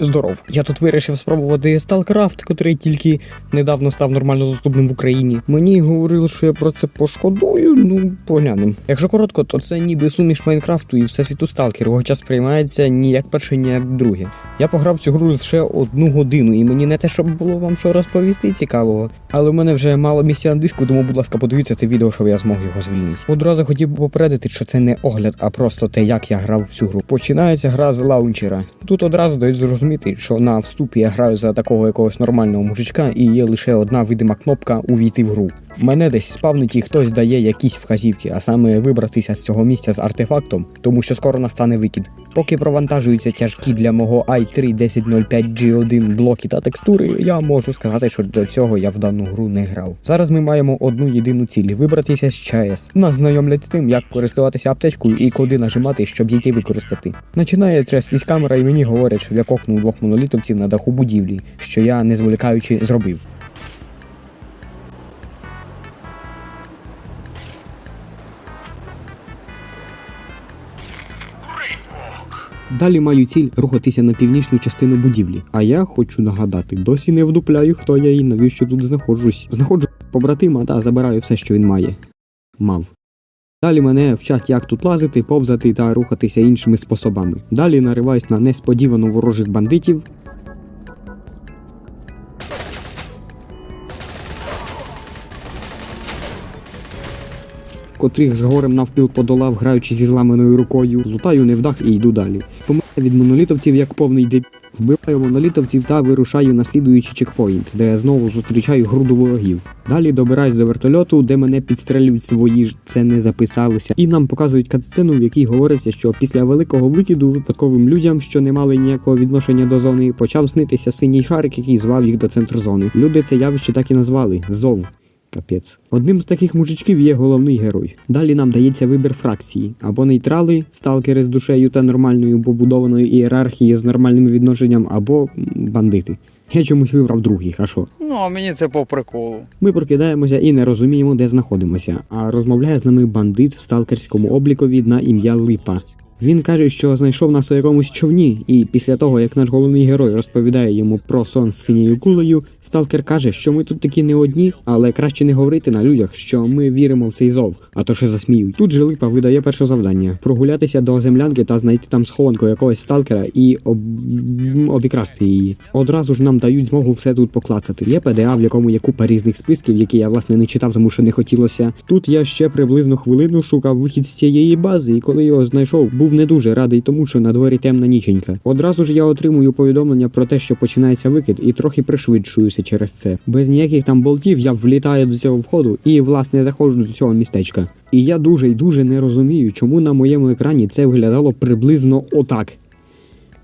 Здоров. Я тут вирішив спробувати Сталкрафт, котрий тільки недавно став нормально доступним в Україні. Мені говорили, що я про це пошкодую. Ну, поглянем. Якщо коротко, то це ніби суміш Майнкрафту і всесвіту Сталкер. Його час сприймається ні як перше, ні як друге. Я пограв цю гру лише одну годину, і мені не те, щоб було вам що розповісти цікавого. Але в мене вже мало місця на диску, тому, будь ласка, подивіться це відео, щоб я змог його звільнити. Одразу хотів би попередити, що це не огляд, а просто те, як я грав в цю гру. Починається гра з лаунчера. Тут одразу дають зрозуміти, що на вступі я граю за такого якогось нормального мужичка, і є лише одна видима кнопка увійти в гру. Мене десь спавнить хтось дає якісь вказівки, а саме вибратися з цього місця з артефактом, тому що скоро настане викид. Поки провантажуються тяжкі для мого i3 1005G1 блоки та текстури, я можу сказати, що до цього я в дану гру не грав. Зараз ми маємо одну єдину ціль вибратися з ЧАЕС. Нас знайомлять з тим, як користуватися аптечкою і куди нажимати, щоб її використати. Починає трястись камера, і мені говорять, що я кокнув двох монолітовців на даху будівлі, що я не зволікаючи зробив. Далі маю ціль рухатися на північну частину будівлі. А я хочу нагадати, досі не вдупляю, хто я і навіщо тут знаходжусь. Знаходжу побратима та забираю все, що він має. Мав. Далі мене вчать, як тут лазити, повзати та рухатися іншими способами. Далі нариваюсь на несподівано ворожих бандитів. Котрих з горем навпіл подолав, граючи зі зламаною рукою, лутаю невдах і йду далі. Помираю від монолітовців як повний деб. Вбиваю монолітовців та вирушаю на слідуючий чекпоінт, де я знову зустрічаю груду ворогів. Далі добираюсь до вертольоту, де мене підстрелюють свої ж це не записалося. І нам показують катсцену, в якій говориться, що після великого викиду випадковим людям, що не мали ніякого відношення до зони, почав снитися синій шарик, який звав їх до центру зони. Люди це явище так і назвали зов. Капець. Одним з таких мужичків є головний герой. Далі нам дається вибір фракції або нейтрали, сталкери з душею та нормальною побудованою ієрархією з нормальним відношенням, або бандити. Я чомусь вибрав других, а що? Ну, а мені це по приколу. Ми прокидаємося і не розуміємо, де знаходимося. А розмовляє з нами бандит в сталкерському облікові на ім'я Липа. Він каже, що знайшов нас у якомусь човні, і після того, як наш головний герой розповідає йому про сон з синьою кулею, сталкер каже, що ми тут такі не одні, але краще не говорити на людях, що ми віримо в цей зов, а то ще засміють. Тут же Липа видає перше завдання: прогулятися до землянки та знайти там схованку якогось сталкера і об... обікрасти її. Одразу ж нам дають змогу все тут поклацати. Є ПДА, в якому є купа різних списків, які я власне не читав, тому що не хотілося. Тут я ще приблизно хвилину шукав вихід з цієї бази, і коли його знайшов, був не дуже радий тому, що на дворі темна ніченька. Одразу ж я отримую повідомлення про те, що починається викид, і трохи пришвидшуюся через це. Без ніяких там болтів я влітаю до цього входу і власне заходжу до цього містечка. І я дуже й дуже не розумію, чому на моєму екрані це виглядало приблизно отак.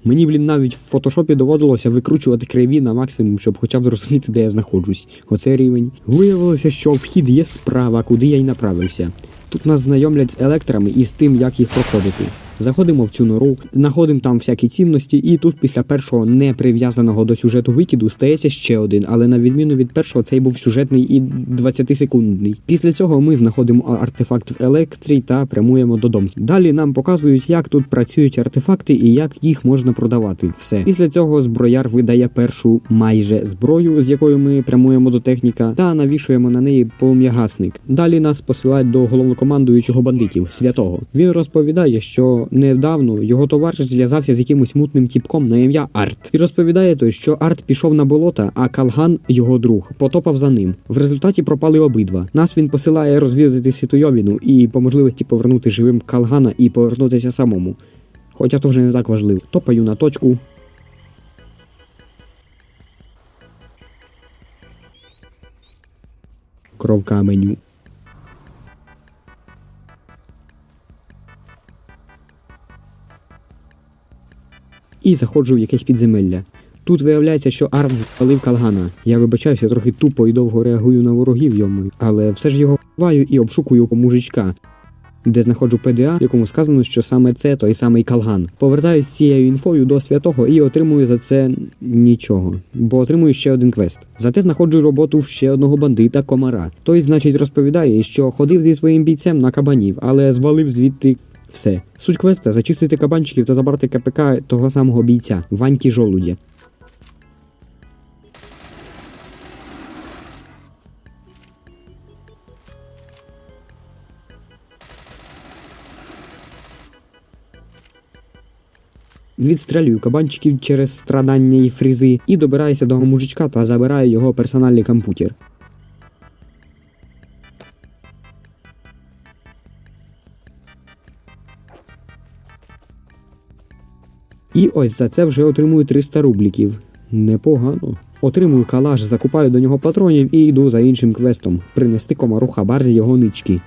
Мені, блін, навіть в фотошопі доводилося викручувати криві на максимум, щоб хоча б зрозуміти, де я знаходжусь. Оце рівень. Виявилося, що вхід є справа, куди я й направився. Тут нас знайомлять з електрами і з тим, як їх проходити. Заходимо в цю нору, знаходимо там всякі цінності, і тут після першого не прив'язаного до сюжету викиду стається ще один, але на відміну від першого, цей був сюжетний і 20-секундний. Після цього ми знаходимо артефакт в електрі та прямуємо додому. Далі нам показують, як тут працюють артефакти і як їх можна продавати. Все. Після цього зброяр видає першу майже зброю, з якою ми прямуємо до техніка, та навішуємо на неї полум'ягасник. Далі нас посилають до головнокомандуючого бандитів святого. Він розповідає, що недавно його товариш зв'язався з якимось мутним тіпком на ім'я Арт. І розповідає той, що Арт пішов на болота, а Калган, його друг, потопав за ним. В результаті пропали обидва. Нас він посилає розвідати Світойовіну і по можливості повернути живим Калгана і повернутися самому. Хоча то вже не так важливо. Топаю на точку. Кров каменю. І заходжу в якесь підземелля. Тут виявляється, що Арт запалив калгана. Я вибачаюся, трохи тупо і довго реагую на ворогів йому, але все ж його вбиваю і обшукую по мужичка, де знаходжу ПДА, в якому сказано, що саме це той самий калган. Повертаюсь з цією інфою до святого і отримую за це нічого, бо отримую ще один квест. Зате знаходжу роботу в ще одного бандита комара. Той, значить, розповідає, що ходив зі своїм бійцем на кабанів, але звалив звідти Все. Суть квеста зачистити кабанчиків та забрати КПК того самого бійця Ваньки Жолудя. Відстрелюю кабанчиків через страдання і фрізи і добираюся до мужичка та забираю його персональний комп'ютер. І ось за це вже отримую 300 рубліків. Непогано. Отримую калаш, закупаю до нього патронів і йду за іншим квестом принести комару хабар з його нички.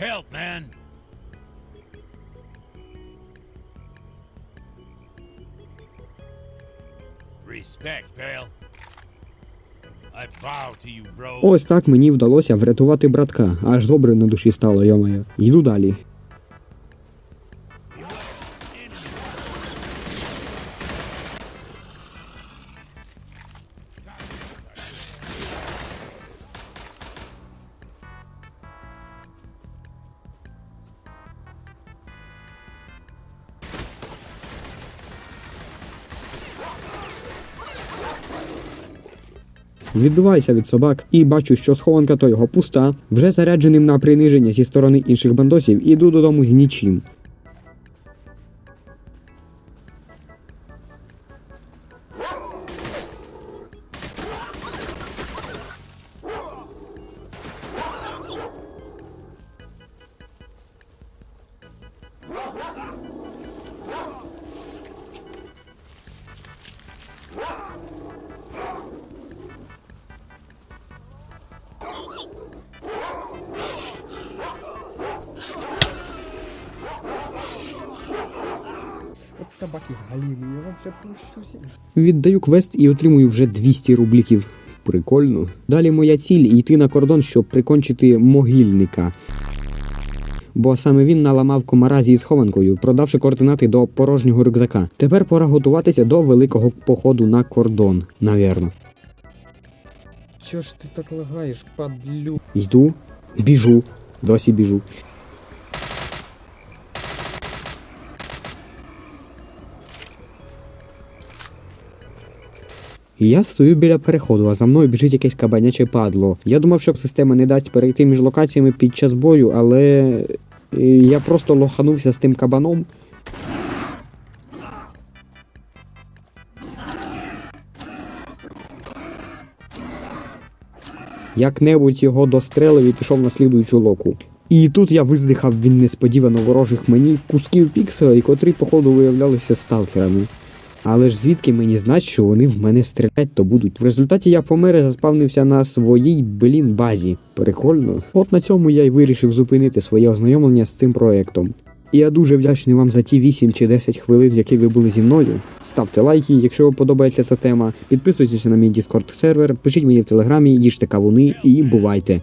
Help, man! Ось так мені вдалося врятувати братка, аж добре на душі стало, йомаю. Йду далі. Відбиваюся від собак і бачу, що схованка то його пуста, вже зарядженим на приниження зі сторони інших бандосів, іду додому з нічим. От собаки галіни, я вам ще пущуся. Віддаю квест і отримую вже 200 рубліків. Прикольно. Далі моя ціль йти на кордон, щоб прикончити могильника. Бо саме він наламав комара зі схованкою, продавши координати до порожнього рюкзака. Тепер пора готуватися до великого походу на кордон, навірно. Чого ж ти так лагаєш, падлю? Йду, біжу, досі біжу. Я стою біля переходу, а за мною біжить якесь кабаняче падло. Я думав, що система не дасть перейти між локаціями під час бою, але е, я просто лоханувся з тим кабаном. Як-небудь його дострелив і пішов на слідуючу локу. І тут я виздихав він несподівано ворожих мені кусків пікселей, котрі, походу, виявлялися сталкерами. Але ж звідки мені знать, що вони в мене стрілять то будуть. В результаті я помер і заспавнився на своїй блін базі. Прикольно. От на цьому я й вирішив зупинити своє ознайомлення з цим проектом. І я дуже вдячний вам за ті 8 чи 10 хвилин, які ви були зі мною. Ставте лайки, якщо вам подобається ця тема. Підписуйтесь на мій Discord сервер, пишіть мені в телеграмі, їжте кавуни і бувайте.